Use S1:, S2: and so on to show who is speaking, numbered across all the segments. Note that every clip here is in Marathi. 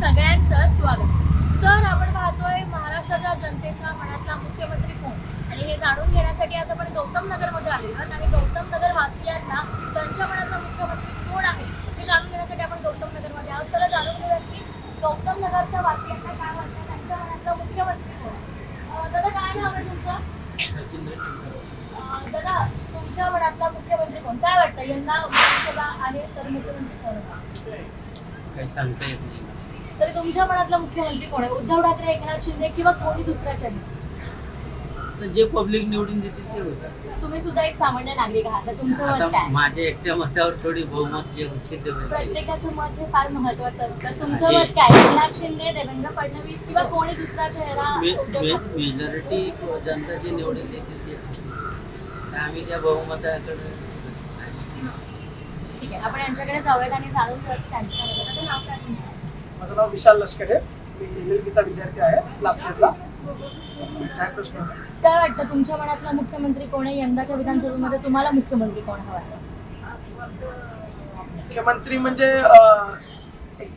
S1: सगळ्यांचं स्वागत. तर आपण पाहतोय महाराष्ट्राच्या जनतेच्या मनातला मुख्यमंत्री कोण? आणि हे जाणून घेण्यासाठी आज आपण गौतम नगरमध्ये आलो आहोत. आणि गौतम नगर वासियांना त्यांच्या मनातला मुख्यमंत्री कोण आहे? हे जाणून घेण्यासाठी आपण गौतम नगरमध्ये आहोत. चला जाणून घेऊयात की गौतम नगरच्या वासियांना काय वाटतं? त्यांच्या मनातला मुख्यमंत्री कोण? दादा काय नाव आहे तुमचं? दादा तुमच्या मनातला मुख्यमंत्री कोण? काय वाटतं? यंदा विधानसभा आहे तर मुख्यमंत्री कोण?
S2: काही सांगता येत नाही.
S1: तरी तुमच्या मनातला मुख्यमंत्री कोण आहे उद्धव ठाकरे एकनाथ शिंदे किंवा कोणी दुसरा चेहरा
S2: तर जे पब्लिक निवडून देतील ते होतं
S1: तुम्ही सुद्धा एक सामान्य नागरिक आहात तुमचं मत काय
S2: माझ्या एकट्या मतावर थोडी बहुमत जे सिद्ध
S1: प्रत्येकाचं मत हे फार महत्वाचं असतं तुमचं. मत काय एकनाथ शिंदे देवेंद्र फडणवीस किंवा कोणी दुसरा चेहरा
S2: मेजॉरिटी जनता जे निवडून देतील होतील. तर आम्ही त्या बहुमताकडे
S1: ठीक आहे आपण यांच्याकडे जाऊयात आणि जाणून त्यांचं. नाव काय?
S3: माझं नाव विशाल लष्करे मी एल एल बीचा विद्यार्थी आहे काय प्रश्न? आहे?
S1: काय वाटतं तुमच्या मनातला मुख्यमंत्री कोण आहे? यंदाच्या विधानसभेमध्ये तुम्हाला मुख्यमंत्री कोण हवा आहे?
S3: मुख्यमंत्री म्हणजे अं, एक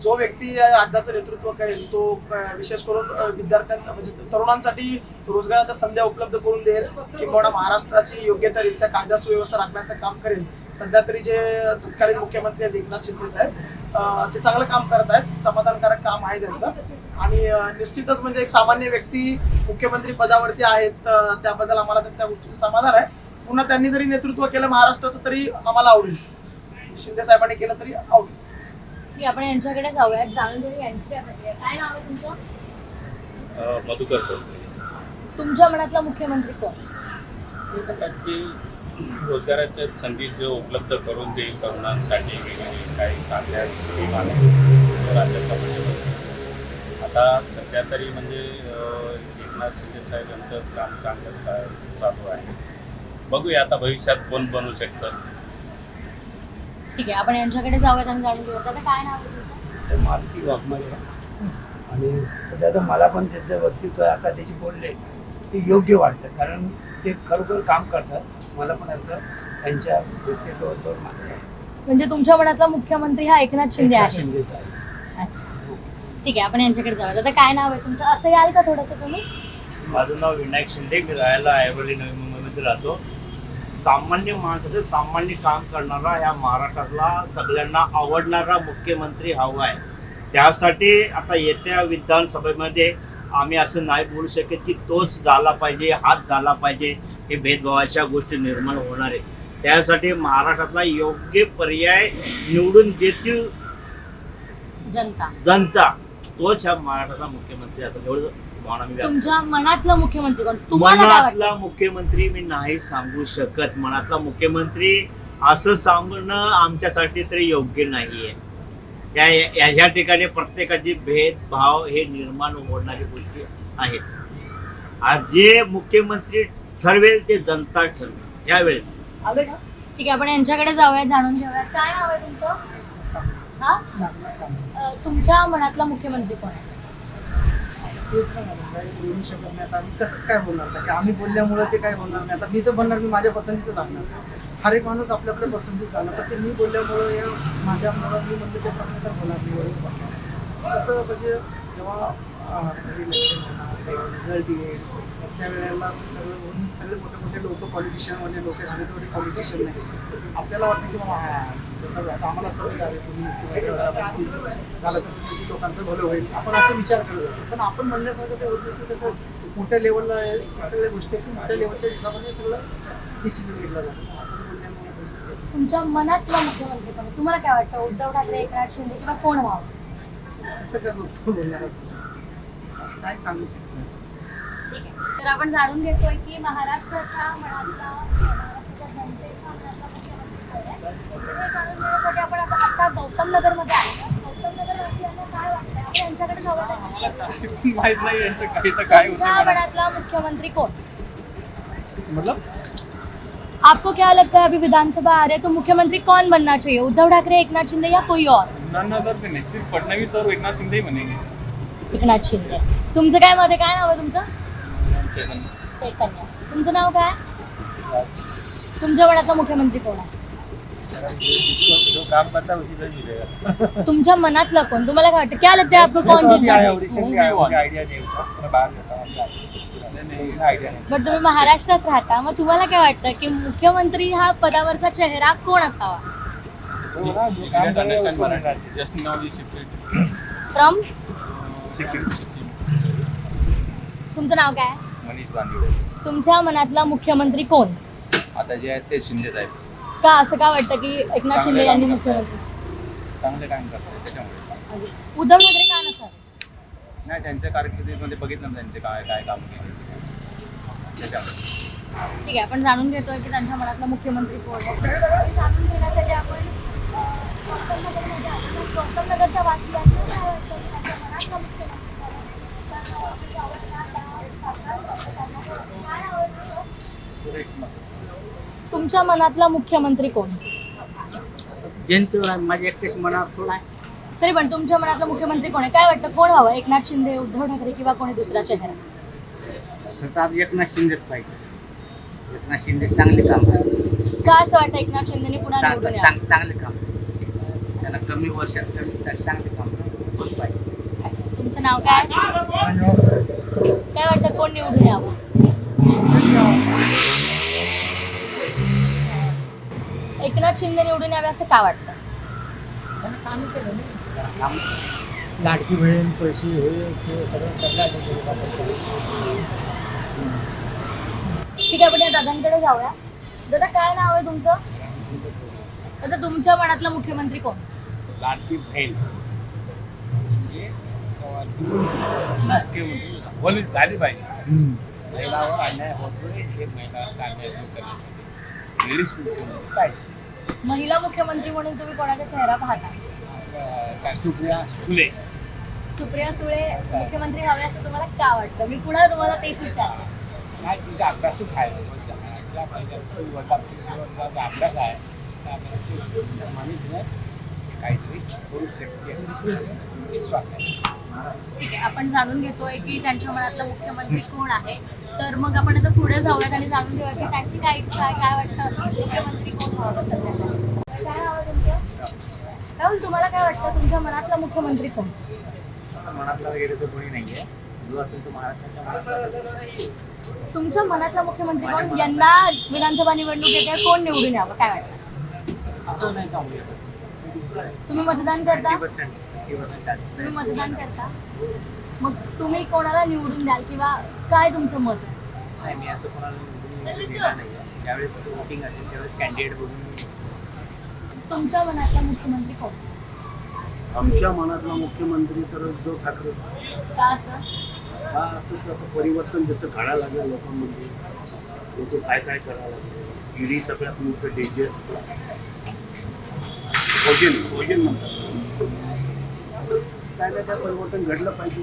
S3: जो व्यक्ती या राज्याचं नेतृत्व करेल तो अं, विशेष करून अं, विद्यार्थ्यांचा म्हणजे तरुणांसाठी रोजगाराच्या संध्या उपलब्ध करून देईल किंवा महाराष्ट्राची योग्यतारित्या कायदा सुव्यवस्था राखण्याचं काम करेल. सध्या तरी जे तत्कालीन मुख्यमंत्री आहेत एकनाथ शिंदे साहेब ते चांगलं काम करत आहेत. समाधानकारक काम आहे त्यांचं. आणि निश्चितच म्हणजे एक सामान्य व्यक्ती मुख्यमंत्री पदावरती आहेत त्याबद्दल आम्हाला त्या गोष्टीचं समाधान आहे. पुन्हा त्यांनी जरी नेतृत्व केलं महाराष्ट्राचं तरी आम्हाला आवडेल. शिंदे साहेबांनी केलं तरी आवडेल.
S1: की आपण यांच्याकडे जाऊयात. जाणून घेऊ यांची काय नाव आहे तुमचं?
S4: अ, मधुकर
S1: तुमच्या मनातला मुख्यमंत्री कोण?
S4: रोजगाराच्या संधी जो उपलब्ध करून देईल तरुणांसाठी वेगवेगळे काही चांगल्या स्कीम आल्या तो राज्याचा म्हणजे आता सध्या तरी म्हणजे एकनाथ शिंदे साहेब यांचंच काम चांगलं चालू आहे. बघूया आता भविष्यात कोण बनू शकतं.
S1: ठीक आहे आपण यांच्याकडे जाऊयात आणि जाणून घेऊयात. आता काय नाव आहे तुमचं?
S5: ते मारुती वाघमारे. आणि सध्या तर मला पण त्याचं व्यक्तित्व आता त्याची बोलले ते योग्य वाटतं. कारण ते खरोखर काम करतात. मला पण असं त्यांच्या व्यक्तित्वावर मान्य आहे.
S1: म्हणजे तुमच्या मनातला मुख्यमंत्री हा एकनाथ शिंदे
S5: एकनाथ
S1: आहे.
S5: शिंदेचं आहे.
S1: अच्छा. ठीक आहे आपण यांच्याकडे जाऊयात आता काय नाव आहे तुमचं? असं याल का थोडंसं तुम्ही?
S6: माझं नाव विनायक शिंदे. मी राहायला ऐरोली नवी मुंबईमध्ये राहतो. सामान्य माणसाचं सामान्य काम करणारा ह्या महाराष्ट्रातला सगळ्यांना आवडणारा मुख्यमंत्री हवा आहे. त्यासाठी आता येत्या विधानसभेमध्ये आम्ही असं नाही बोलू शकत की तोच झाला पाहिजे हाच झाला पाहिजे हे भेदभावाच्या गोष्टी निर्माण होणार आहेत. त्यासाठी महाराष्ट्रातला योग्य पर्याय निवडून देतील
S1: जनता.
S6: जनता. तोच ह्या महाराष्ट्राचा मुख्यमंत्री असं एवढं भावना मी व्यक्त
S1: तुमच्या मनातला मुख्यमंत्री कोण? तुम्हाला काय वाटतं?
S6: मनातला मुख्यमंत्री मी नाही सांगू शकत. मनातला मुख्यमंत्री असं सांगणं आमच्यासाठी तरी योग्य नाहीये. या या- ह्या ठिकाणी प्रत्येकाची भेदभाव हे निर्माण होणारी गोष्टी आहेत. आज जे मुख्यमंत्री ठरवेल ते जनता ठरवेल. यावेळेस
S1: ठीक आहे आपण यांच्याकडे जाऊयात जाणून घेऊयात काय नाव आहे तुमचं? हा? तुमच्या मनातला मुख्यमंत्री कोण आहे?
S7: तेच ना मॅडम, काही बोलू शकत नाही. आता आम्ही कसं काय बोलणार? आता की आम्ही बोलल्यामुळे ते काय होणार नाही. आता मी तर बनणार मी माझ्या पसंतीचं सांगणार. हर एक माणूस आपल्या आपल्या पसंतीचं सांगणार. पण ते मी बोलल्यामुळं या माझ्यामुळं मी म्हणलं ते प्रमाणे तर होणार नाही. बरोबर असं म्हणजे जेव्हा रिझल्ट येईल त्या वेळेला सगळं सगळे मोठे मोठे लोक पॉलिटिशियनमध्ये लोक झाले मोठे पॉलिटिशियन नाही. आपल्याला वाटतं की बाबा आम्हाला झालं तर लोकांचं भलं होईल आपण असं विचार करत असतो पण आपण म्हणण्यासारखं ते होत कसं मोठ्या लेवलला सगळ्या गोष्टी मोठ्या लेवलच्या हिशोबाने सगळं डिसिजन घेतला जातो
S1: तुमच्या मनातला मुख्यमंत्री कोण? तुम्हाला काय वाटतं? उद्धव ठाकरे एकनाथ शिंदे किंवा कोण व्हावं?
S7: असं काय बोलणार असं काय सांगू शकतो
S1: ठीक आहे. तर आपण जाणून घेतोय की महाराष्ट्राच्या मनातला महाराष्ट्राच्या जनतेच्या
S4: माहीत नाही यांचं काही तर काय
S1: मनातला मुख्यमंत्री कोण?
S4: मतलब?
S1: आपको क्या लगता है अभी विधानसभा आ रहे तो मुख्यमंत्री कौन बनना चाहिए? उद्धव ठाकरे एकनाथ शिंदे या कोई और?
S4: नन अदर देन है सिर्फ फडणवीस और एकनाथ शिंदे ही बनेंगे.
S1: एकनाथ शिंदे. तुमचं काय आहे? काय नाव आहे तुमचं? चैतन्य. तुमचं नाव काय? तुमच्या मनातला मुख्यमंत्री कोण आहे?
S8: जो काम करता उसी को मिलेगा
S1: तुमच्या मनातला कोण तुम्हाला काय वाटतं क्या लगता है आपको कौन जितना है?
S8: आइडिया नहीं था मैं बाहर रहता हूँ आइडिया नहीं
S1: बट तुम्ही महाराष्ट्रात राहता मग तुम्हाला काय वाटतं की मुख्यमंत्री हा पदावरचा चेहरा कोण असावा?
S8: तो ना जो काम करेगा उसको रहना चाहिए
S4: जस्ट नाव शिफ्टेड
S1: फ्रॉम तुमचं नाव काय?
S4: मनीष बांदिवडे
S1: तुमच्या मनातला मुख्यमंत्री कोण?
S4: आता जे आहेत ते शिंदे आहेत.
S1: का असं का वाटतं की एकनाथ शिंदे यांनी मुख्यमंत्री
S4: चांगले काम करतात त्याच्यामुळे
S1: उद्धव ठाकरे का नसावे
S4: नाही त्यांच्या कारकिर्दीमध्ये बघितलं ना त्यांचे काय काय काम केले त्याच्यामुळे
S1: ठीक आहे आपण जाणून घेतोय की त्यांच्या मनातला मुख्यमंत्री कोण आहे हे जाणून घेण्यासाठी आपण अं, गौतमनगरमध्ये आलो. तर गौतमनगरच्या वासियांना काय वाटतं की त्यांच्या मनातला मुख्यमंत्री कोण आहे? तर, अं, आपण जाऊया त्या खासदार पक्षांना. काय आवडतं? तुमच्या मनातला मुख्यमंत्री कोण?
S6: माझ्या एकटेच मनात थोडा आहे?
S1: तरी पण तुमच्या मनातला मुख्यमंत्री कोण आहे? काय वाटतं? कोण हवं? एकनाथ शिंदे उद्धव ठाकरे किंवा कोणी दुसरा चेहरा?
S6: सरकार एकनाथ शिंदेच पाहिजे. एकनाथ शिंदे चांगले काम करतात.
S1: का असं वाटतं एकनाथ शिंदेने पुन्हा निवडून
S6: चांगलं
S1: यावं?
S6: चांग- चांगले काम त्यांना कमी वर्षात कमी चांगले काम होत पाहिजे?
S1: तुमचं नाव काय? काय वाटतं? कोण निवडून यावं? एकनाथ शिंदे निवडून यावे असं का वाटतं?
S5: लाडकी बहीण पैसे हे ते सगळं करणार
S1: ठीक आहे आपण या दादांकडे जाऊया. दादा काय नाव आहे तुमचं? दादा तुमच्या मनातला मुख्यमंत्री कोण?
S4: लाडकी बहीण. मुख्यमंत्री बोलली झाली पाहिजे. महिलावर अन्याय होतोय हे महिलांचा अन्याय दूर करण्यासाठी. लेडीज मुख्यमंत्री पाहिजे.
S1: महिला मुख्यमंत्री म्हणून तुम्ही कोणाचा चेहरा पाहता?
S4: सुप्रिया फुले
S1: सुप्रिया सुळे मुख्यमंत्री हवे असं तुम्हाला का वाटतं? मी पुन्हा तुम्हाला तेच विचारते.
S4: नाही तिचा अभ्यासच आहे. ऐकला पाहिजे वर्गाचा अभ्यास आहे. काहीतरी करू शकते.
S1: ठीक आहे आपण जाणून घेतोय की त्यांच्या मनातला मुख्यमंत्री कोण आहे. तर मग आपण आता पुढे जाऊयात आणि जाणून घेऊया की त्यांची काय इच्छा आहे काय वाटतं? मुख्यमंत्री कोण व्हावं सध्या? काय आहे तुमचं? राहुल तुम्हाला काय वाटतं? तुमच्या मनातला मुख्यमंत्री कोण?
S8: असं मनातला वगैरे तर कोणी नाहीये. जो असेल तो महाराष्ट्राच्या मनात
S1: तुमच्या मनातला मुख्यमंत्री कोण? यंदा विधानसभा निवडणूक येते कोण निवडून यावं? काय वाटतं?
S8: असं नाही सांगू शकत.
S1: तुम्ही मतदान करता? तुम्ही मतदान करता? मग तुम्ही कोणाला निवडून द्याल किंवा काय तुमचं मत? आहे
S8: नाही मी असं कोणाला निवडून देणार नाही. ज्यावेळेस वोटिंग असेल त्यावेळेस कॅन्डिडेट बघून
S1: तुमच्या मनातला मुख्यमंत्री कोण?
S5: आमच्या मनातला मुख्यमंत्री तर उद्धव ठाकरे.
S1: का असं?
S5: हा असं परिवर्तन जसं घडायला लागलं लोकांमध्ये लोक काय काय करायला लागले ईडी सगळ्यात मोठं डेंजर भोजन. भोजन म्हणतात. काय ना काय परिवर्तन घडलं पाहिजे?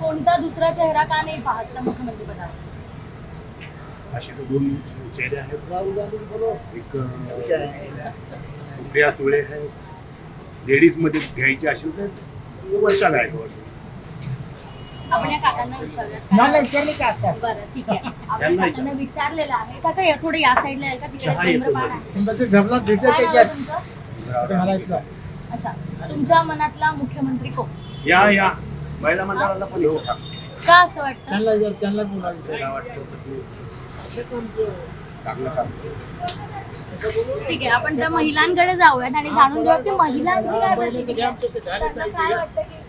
S1: कोणता दुसरा चेहरा का नाही पाहत मुख्यमंत्री पदावर?
S5: असे तर दोन चेहरे आहेत. एक अं, सुप्रिया सुळे आहे लेडीजमध्ये घ्यायची असेल तर वर्षा. गायकवाड
S1: आपण या काकांना विचारूयात बरं ठीक आहे. आपण
S5: त्यांना
S1: काकांना विचारलेलं आहे. काका या थोडं या साईडला याल का तिकडे
S5: चहा येतो
S1: धूम्रपान
S5: बघा.
S1: आहे काय नाव आहे तुमचं? अच्छा. तुमच्या मनातला मुख्यमंत्री कोण?
S5: या या. महिला मंडळाला पण येऊ
S1: का? असं वाटतं?
S5: चांगलं काम.
S1: ठीक आहे. आपण त्या महिलांकडे जाऊयात आणि जाणून घेऊया की महिलांची काय प्रतिक्रिया आहे. त्यांना काय वाटतं की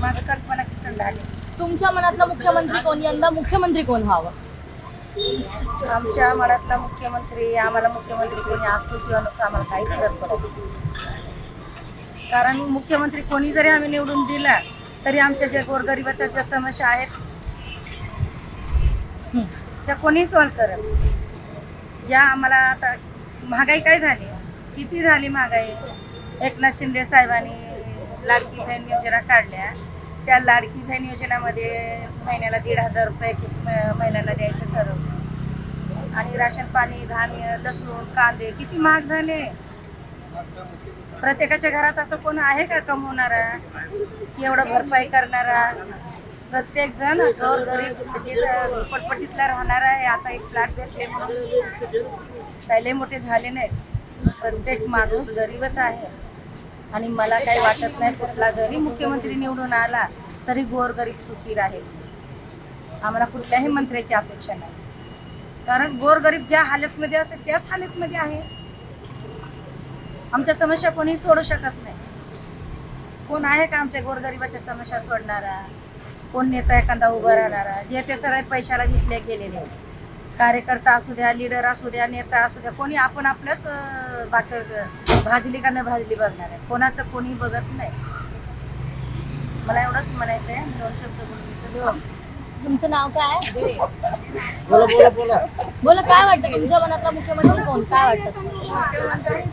S9: माझं कल्पना किसन झाली
S1: तुमच्या मनातला मुख्यमंत्री कोण? यंदा मुख्यमंत्री कोण व्हावं?
S9: आमच्या मनातला मुख्यमंत्री आम्हाला मुख्यमंत्री कोणी असो किंवा नसो आम्हाला काही फरक पडत. कारण मुख्यमंत्री कोणी जरी आम्ही निवडून दिला तरी आमच्या ज्या गोरगरिबाच्या ज्या समस्या आहेत
S1: हं.
S9: त्या कोणी सॉल्व करत ज्या आम्हाला आता महागाई काय झाली? किती झाली महागाई? एकनाथ शिंदे साहेबांनी लाडकी बहीण योजना काढल्या. त्या लाडकी बहीण योजनामध्ये महिन्याला दीड हजार रुपये कि- महिलांना द्यायचं ठरवलं. आणि राशन पाणी धान्य लसूण कांदे किती महाग झाले? प्रत्येकाच्या घरात असं कोण आहे का कमवणारा? की एवढं भरपाई करणारा? प्रत्येक जण गरीब म्हणजे झोपडपट्टीतला आहे. आता एक फ्लॅट भेटले म्हणून. पहिले मोठे झाले नाहीत. प्रत्येक माणूस गरीबच आहे. आणि मला काही वाटत नाही कुठला जरी मुख्यमंत्री निवडून आला तरी गोरगरीब सुखी राहील. आम्हाला कुठल्याही मंत्र्याची अपेक्षा नाही. कारण गोरगरीब ज्या हालतमध्ये असते त्याच हालतमध्ये आहे. आमच्या समस्या कोणी सोडू शकत नाही. कोण आहे का आमच्या गोरगरिबाच्या समस्या सोडणारा? कोण नेता एखादा उभा राहणारा? जे ते सगळे पैशाला विकले गेलेले आहेत. कार्यकर्ता असू द्या लिडर असू द्या नेता असू द्या कोणी आपण आपल्याच अं, भाकर भाजली का न भाजली बघणार आहे. कोणाचं कोणी बघत नाही. मला एवढंच म्हणायचं आहे दोन शब्द बोलून
S1: तुमचं नाव काय? आहे?
S6: बोला बोला बोला.
S1: बोला काय वाटतं तुमच्या मनातला मुख्यमंत्री कोण? काय वाटतं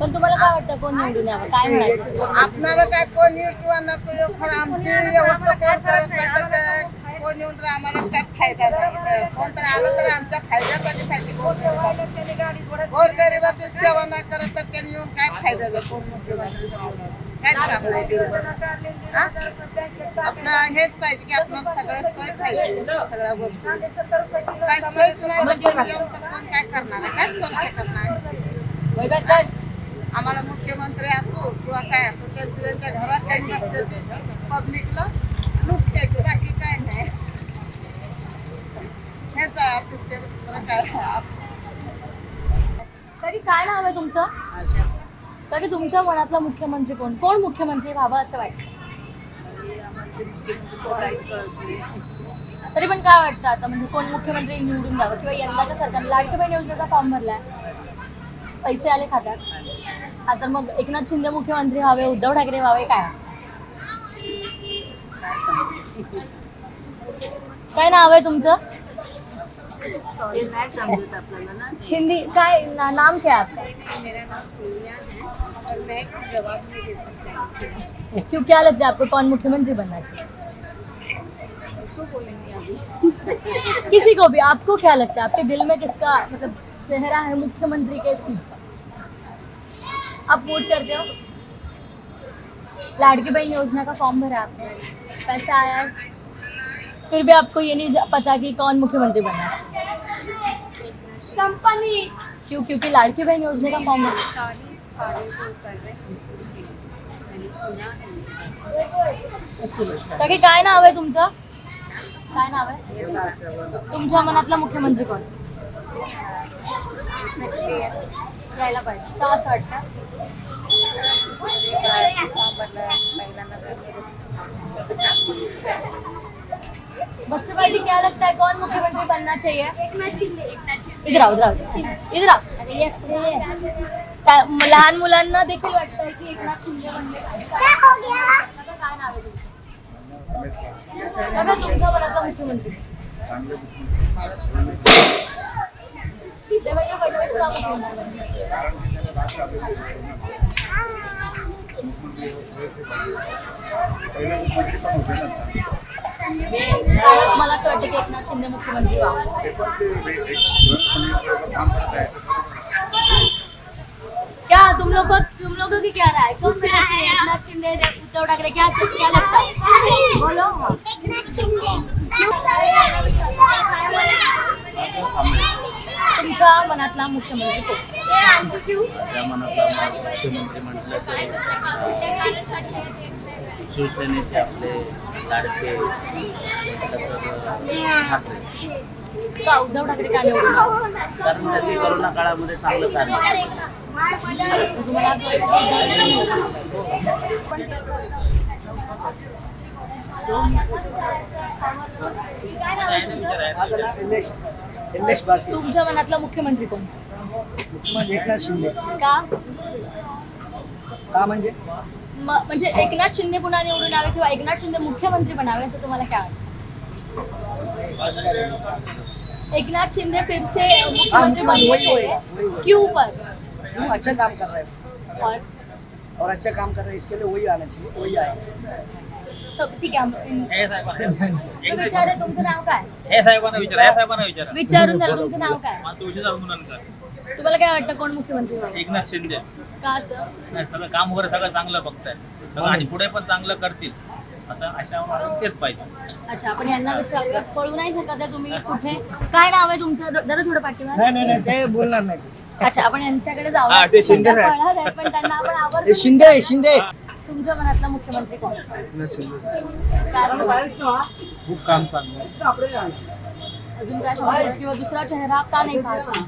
S1: पण तुम्हाला काय वाटतं कोण निवडून यावं? काय म्हणायचं?
S10: आपणाला काय कोणी किंवा नको खरं आमची व्यवस्था कोण करत नाही तर काय? कोण येऊन तर आम्हाला काय फायदा नाही. कोण तर आलं तर आमच्या फायद्यासाठी पाहिजे गोरगरिबाची सेवा नाही करत तर त्यांनी येऊन काय फायदा बनवलं? काहीच काम नाही? आपलं हेच पाहिजे की आपण सगळं सोय पाहिजे. सगळ्या गोष्टी. काय सोयच नाही तर कोण काय करणार? काहीच करू शकत नाही. आम्हाला मुख्यमंत्री असो किंवा काय असो त्यांचं त्यांच्या घरात काही नसते ते. पब्लिकला लुटते बाकी काय नाही. आहे दुसरं काय.
S1: तरी काय नाव आहे तुमचं? तरी तुमच्या मनातला मुख्यमंत्री कोण? कोण मुख्यमंत्री व्हावं असं वाटतं? तरी पण काय वाटतं आता? म्हणजे कोण मुख्यमंत्री निवडून द्यावं? किंवा यंदाच्या सरकारने लाडकी बहीण योजनेचा फॉर्म भरलाय. पैसे आले खात्यात. आता मग एकनाथ शिंदे मुख्यमंत्री व्हावे उद्धव ठाकरे व्हावे काय? काय नाव आहे तुमचं? हिंदी काय ना, नाम क्या है आपका?
S10: मेरा नाम सोनिया है और मैं जवाब नहीं दे सकती।
S1: क्यों क्या लगता है आपको कौन मुख्यमंत्री बनना चाहिए?
S10: इसको बोलेंगे अभी।
S1: किसी को भी आपको क्या लगता है? आपके दिल में किसका मतलब चेहरा है मुख्यमंत्री के सीट पर? आप वोट करते हो? लाड़की बहन योजना का फॉर्म भरा आपने। पैसा आया है। फिर भी आपको ये नहीं पता कि कौन मुख्यमंत्री बनना चाहिए। कंपनी क्यों क्योंकि लाड़की बहन योजना का फॉर्म भरा
S10: सारी कार्य जो कर रहे हैं उसी मैंने सुना है।
S1: इसीलिए। काय नाव आहे तुमचं? काय नाव आहे? तुमच्या मनातला मुख्यमंत्री कोण? यायला पाहिजे. का असं वाटतं? बच्चे पार्टी क्या लगता है? कौन मुख्यमंत्री बनना चाहिए? इधर आओ इधर आओ इधर आओ। लहान मुलांना देखील वाटतंय की एकनाथ शिंदे बनले पाहिजे. काय नाव आहे तुमचं तुमच्या मनातला मुख्यमंत्री। देवेंद्र फडणवीस का मुख्यमंत्री शिंदे मुख्यमंत्री क्या, तुम लोग तुम लोगों की क्या राय? कौन चाहिए एकनाथ शिंदे, उद्धव ठाकरे? क्या क्या लगता है? बोलो। तुमच्या मनातला मुख्यमंत्री कोण?
S2: मनातला मुख्यमंत्री म्हटलं शिवसेनेचे आपले लाडके तर ठाकरे
S1: का उद्धव ठाकरे का निवडून?
S2: कारण त्यांनी कोरोना काळामध्ये चांगलं कार्य केलं.
S1: तुम्हाला असं वाटतं
S5: माझं नाव निलेश निलेश बाकी
S1: तुमच्या मनातला मुख्यमंत्री कोण
S5: मुख्यमंत्री एकनाथ शिंदे
S1: का
S5: का म्हणजे
S1: म्हणजे एकनाथ शिंदे पुन्हा निवडून यावे किंवा एकनाथ शिंदे मुख्यमंत्री बनावे असं तुम्हाला काय वाटतं? एकनाथ शिंदे फिर से मुख्यमंत्री बनने चाहिए क्यों पर?
S5: वो अच्छा काम कर रहे हैं।
S1: और?
S5: और अच्छा काम कर रहे हैं इसके लिए वही आना चाहिए वही आए।
S1: तो ठीक आहे
S8: हे
S1: विचारे तुमचं नाव काय?
S8: हे साहेबांना विचारा हे साहेबांना विचारा.
S1: विचारून झालं तुमचं नाव काय?
S8: तुळशीदार
S1: तुम्हाला काय वाटतं कोण मुख्यमंत्री व्हावं
S8: एकनाथ शिंदे.
S1: का असं?
S8: नाही सगळं काम वगैरे सगळं चांगलं बघताय आणि पुढे पण चांगलं करतील. असं आशा मला तेच पाहिजे.
S1: अच्छा आपण यांना विचारूया कळू नाही शकत आहे तुम्ही. कुठे? काय नाव आहे तुमचं? दादा थोडं पाठीवर
S7: नाही नाही नाही ते बोलणार नाही.
S1: अच्छा आपण यांच्याकडे जाऊ.
S8: हा, ते शिंदे.
S1: पळणार आहेत, पण त्यांना आपण आवर्जून
S7: शिंदे शिंदे
S1: तुमच्या मनातला मुख्यमंत्री कोण? काय
S3: खूप काम चांगलं
S1: अजून काय सांगू? शकता? किंवा दुसरा चेहरा का नाही पाहत?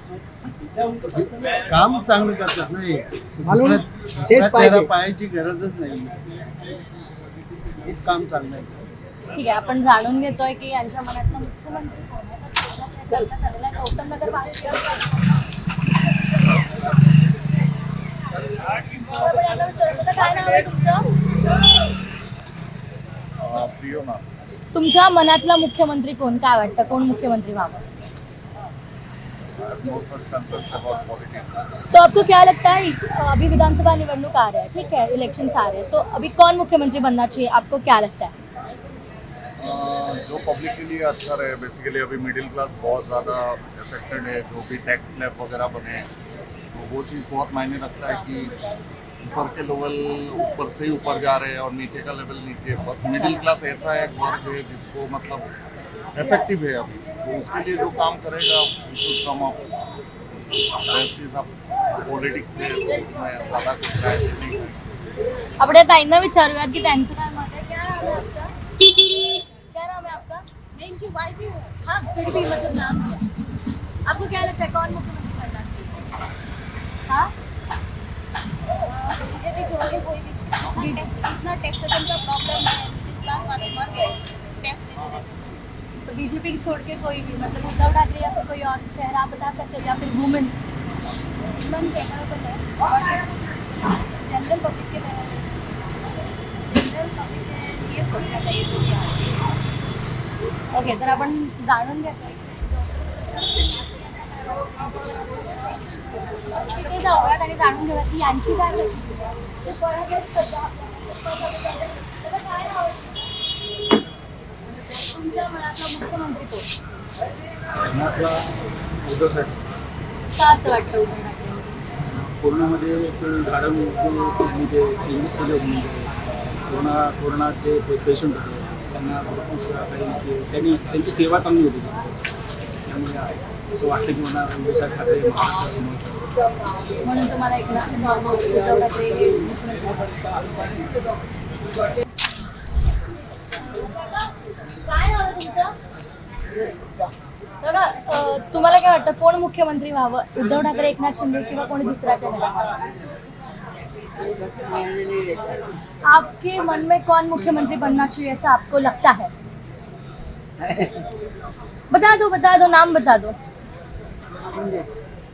S3: काम चांगलं करतात नाही.
S7: म्हणून तेच पाहिजे.
S3: पाहायची गरजच नाही. खूप काम चांगलं आहे.
S1: ठीक आहे आपण जाणून घेतोय की यांच्या मनातला मुख्यमंत्री कोण आहे तर थोडक्यात या चर्चा झालेल्या आहेत. गौतम नगर काय नाव आहे तुमचं? तुमच्या मनातला मुख्यमंत्री कोण? काय वाटतं? कोण मुख्यमंत्री व्हावं? तो आपको क्या लगता है अभी विधानसभा निवडणूक आ रहा है ठीक है इलेक्शन आ रहे हैं तो अभी कौन मुख्यमंत्री बनना चाहिए आपको क्या लगता है?
S11: जो पब्लिक के लिए अच्छा रहे बेसिकली अभी मिडिल क्लास बहुत ज़्यादा अफेक्टेड है जो भी टैक्स स्लैब वगैरह बने तो वो चीज़ बहुत मायने रखता है कि ऊपर के लेवल ऊपर से ही ऊपर जा रहे हैं और नीचे का लेवल नीचे बस मिडिल क्लास ऐसा एक वर्ग है जिसको मतलब इफ़ेक्टिव है अभी। तो उसके लिए जो काम करेगा कम अप बेस्ट इज अब पॉलिटिक्स है उसमें ज़्यादा कुछ राय नहीं है
S1: आपण या ताईंना विचारूयात की त्यांचं काय मत आहे क्या नाम है आपका? फिर भी मतलब नाम आपको क्या लगता है कौन मुख्यमंत्री बनना चाहिए? हाँ? बीजेपी कोई भी इतना टैक्स का प्रॉब्लम है मर गए। टैक्स देने तो बीजेपी छोड़ के कोई भी मतलब उद्धव ठाकरे या फिर कोई और चेहरा आप बता सकते हो या फिर वुमेन वुमेन चेहरा तो है जनरल पब्लिक के जनरल पब्लिक ये सोचना चाहिए ओके तर आपण जाणून घेतो तिथे जाऊयात आणि जाणून घेऊयात की यांची काय काय तुमच्या मनातला मुख्यमंत्री कोण
S3: उद्धव साहेब
S1: का असं वाटतं उद्धव ठाकरे
S3: कोरोनामध्ये ते गार्डन जे जे चेंजेस केले होते म्हणजे कोरोना कोरोनाचे पेशंट होते. त्यांना भरपूर काही ते- त्यांनी त्यांची सेवा चांगली होती. त्यामुळे असं वाटतं की मला उद्धव साहेब ठाकरे.
S1: म्हणून तुम्हाला एकनाथ उद्धव ठाकरे हे मुख्यमंत्री काय नाव आहे तुमचं? अं, तुम्हाला काय वाटतं कोण मुख्यमंत्री व्हावं? उद्धव ठाकरे एकनाथ शिंदे किंवा कोणी दुसरा चेहरा आपके मन में कौन मुख्यमंत्री बनना चाहिए ऐसा आपको लगता है? बता दो बता दो नाम बता दो।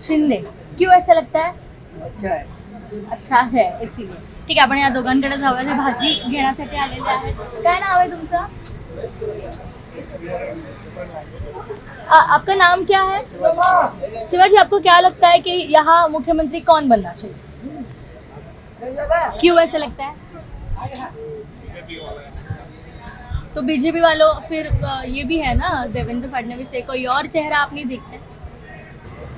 S1: शिंदे। क्यों ऐसा लगता है? अच्छा है। इसीलिए। ठीक आहे आपण या दोघांकडे जाऊया ते भाजी घेण्यासाठी आलेले आहेत. काय नाव आहे तुमचं? आ, आपका नाम क्या है? शिवाजी आपको क्या लगता है कि यहाँ मुख्यमंत्री कौन बनना चाहिए? क्यों ऐसा लगता है? तो बीजेपी वालों फिर ये भी है ना देवेंद्र फडणवीस है कोई और चेहरा आप नहीं देखते?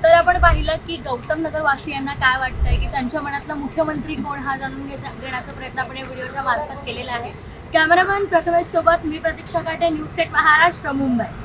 S1: तर आपण पाहिलं की गौतम नगरवासियांना काय वाटतंय की त्यांच्या मनातला मुख्यमंत्री कोण हा जाणून घ्यायचा घेण्याचा प्रयत्न आपण या व्हिडिओच्या मार्फत केलेला आहे. कॅमेरामॅन प्रथमेश सोबत मी प्रतीक्षा काटे न्यूज स्टेट महाराष्ट्र मुंबई.